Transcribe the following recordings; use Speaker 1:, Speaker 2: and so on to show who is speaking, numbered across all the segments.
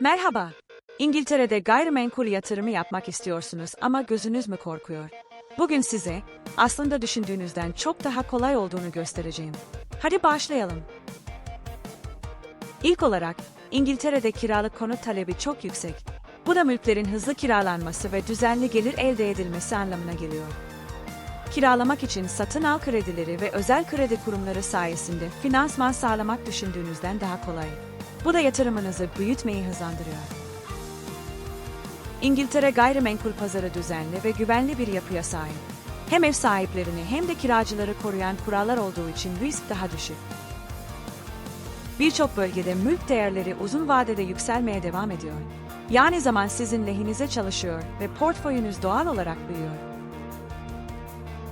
Speaker 1: Merhaba. İngiltere'de gayrimenkul yatırımı yapmak istiyorsunuz ama gözünüz mü korkuyor? Bugün size aslında düşündüğünüzden çok daha kolay olduğunu göstereceğim. Hadi başlayalım. İlk olarak İngiltere'de kiralık konut talebi çok yüksek. Bu da mülklerin hızlı kiralanması ve düzenli gelir elde edilmesi anlamına geliyor. Kiralamak için satın al kredileri ve özel kredi kurumları sayesinde finansman sağlamak düşündüğünüzden daha kolay. Bu da yatırımınızı büyütmeyi hızlandırıyor. İngiltere gayrimenkul pazarı düzenli ve güvenli bir yapıya sahip. Hem ev sahiplerini hem de kiracıları koruyan kurallar olduğu için risk daha düşük. Birçok bölgede mülk değerleri uzun vadede yükselmeye devam ediyor. Yani zaman sizin lehinize çalışıyor ve portföyünüz doğal olarak büyüyor.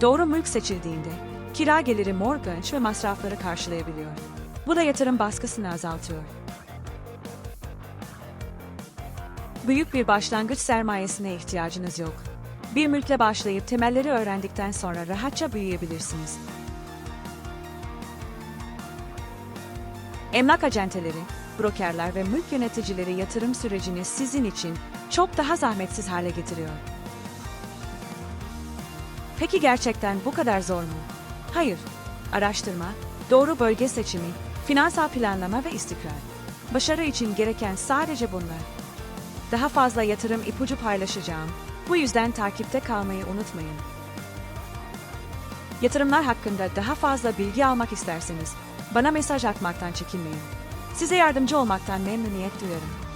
Speaker 1: Doğru mülk seçildiğinde kira geliri mortgage ve masrafları karşılayabiliyor. Bu da yatırım baskısını azaltıyor. Büyük bir başlangıç sermayesine ihtiyacınız yok. Bir mülkle başlayıp temelleri öğrendikten sonra rahatça büyüyebilirsiniz. Emlak acenteleri, brokerler ve mülk yöneticileri yatırım sürecini sizin için çok daha zahmetsiz hale getiriyor. Peki gerçekten bu kadar zor mu? Hayır. Araştırma, doğru bölge seçimi, finansal planlama ve istikrar. Başarı için gereken sadece bunlar. Daha fazla yatırım ipucu paylaşacağım. Bu yüzden takipte kalmayı unutmayın. Yatırımlar hakkında daha fazla bilgi almak isterseniz bana mesaj atmaktan çekinmeyin. Size yardımcı olmaktan memnuniyet duyarım.